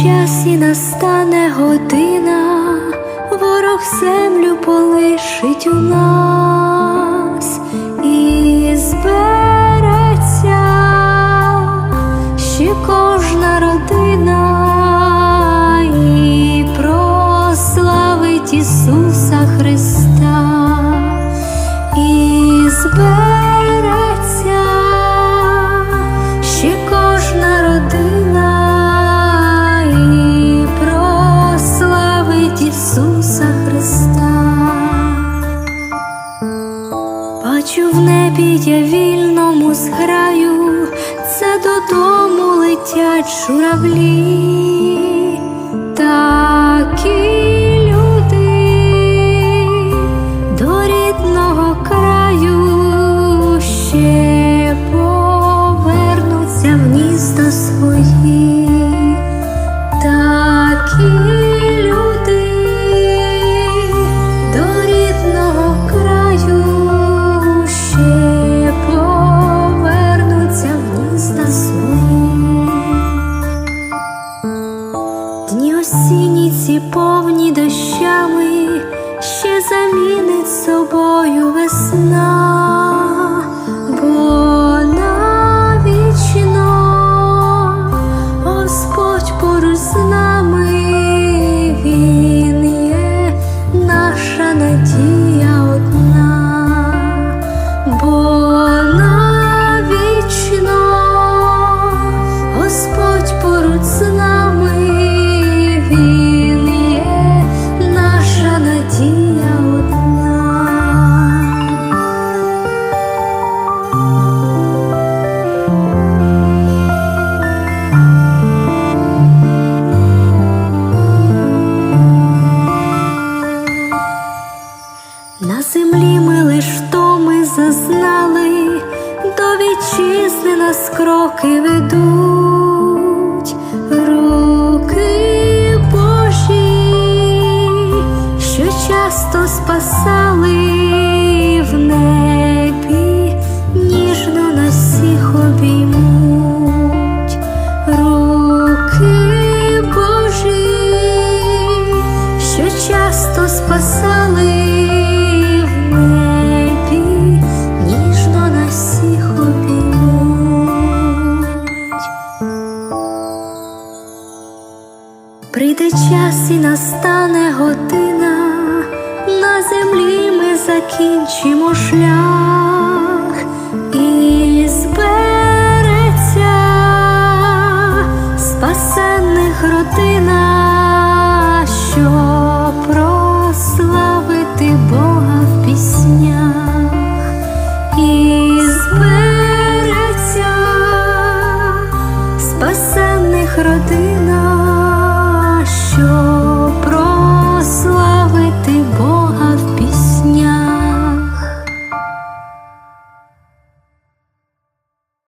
І настане година, ворог землю полишить у нас. І збереться ще кожна родина і прославить Ісуса Христа. І збереться в небі я вільному зграю, це додому летять журавлі, осінні ці повні дощами ще замінить собою вітчизни нас кроки ведуть, руки Божі, що часто спасали Прийде час і настане година, на землі ми закінчимо шлях. І збереться спасенних родина, що прославити Бога в піснях. І збереться спасенних родина.